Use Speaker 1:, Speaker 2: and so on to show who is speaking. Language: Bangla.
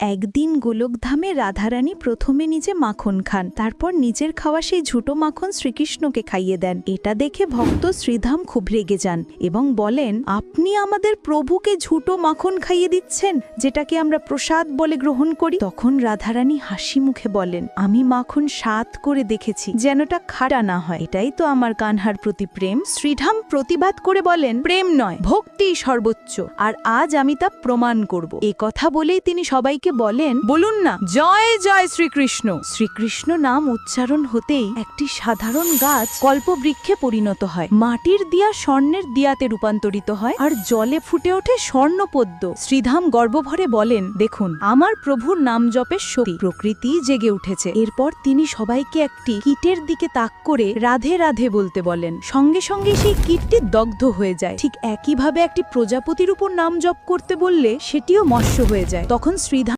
Speaker 1: একদিন গোলকধামে রাধারানী প্রথমে নিজে মাখন খান, তারপর নিজের খাওয়া সেই ঝুটো মাখন শ্রীকৃষ্ণকে খাইয়ে দেন। এটা দেখে ভক্ত শ্রীধাম খুব রেগে যান এবং বলেন, আপনি আমাদের প্রভুকে ঝুটো মাখন খাইয়ে দিচ্ছেন, যেটাকে আমরা প্রসাদ বলে গ্রহণ করি? তখন রাধারানী হাসি মুখে বলেন, আমি মাখন স্বাদ করে দেখেছি, যেনটা খাটা না হয়। এটাই তো আমার কানহার প্রতি প্রেম। শ্রীধাম প্রতিবাদ করে বলেন, প্রেম নয়, ভক্তি সর্বোচ্চ, আর আজ আমি তা প্রমাণ করব। এ কথা বলেই তিনি সবাইকে বলেন বলুন না। জয় জয় শ্রীকৃষ্ণ। শ্রীকৃষ্ণ নাম উচ্চারণ হতেই একটি সাধারণ গাছ কল্পবৃক্ষে পরিণত হয়। মাটির দিয়া স্বর্ণের দিয়াতে রূপান্তরিত হয় আর জলে ফুটে ওঠে স্বর্ণপদ্ম। শ্রীধাম গর্বভরে বলেন দেখুন আমার প্রভুর নাম জপের শক্তি প্রকৃতি জেগে উঠেছে। এরপর তিনি সবাইকে একটি কীটের দিকে তাক করে রাধে রাধে বলতে বলেন। সঙ্গে সঙ্গে সেই কীটটি দগ্ধ হয়ে যায়। ঠিক একইভাবে একটি প্রজাপতির উপর নাম জপ করতে বললে সেটিও মৎস্য হয়ে যায়। তখন শ্রীধাম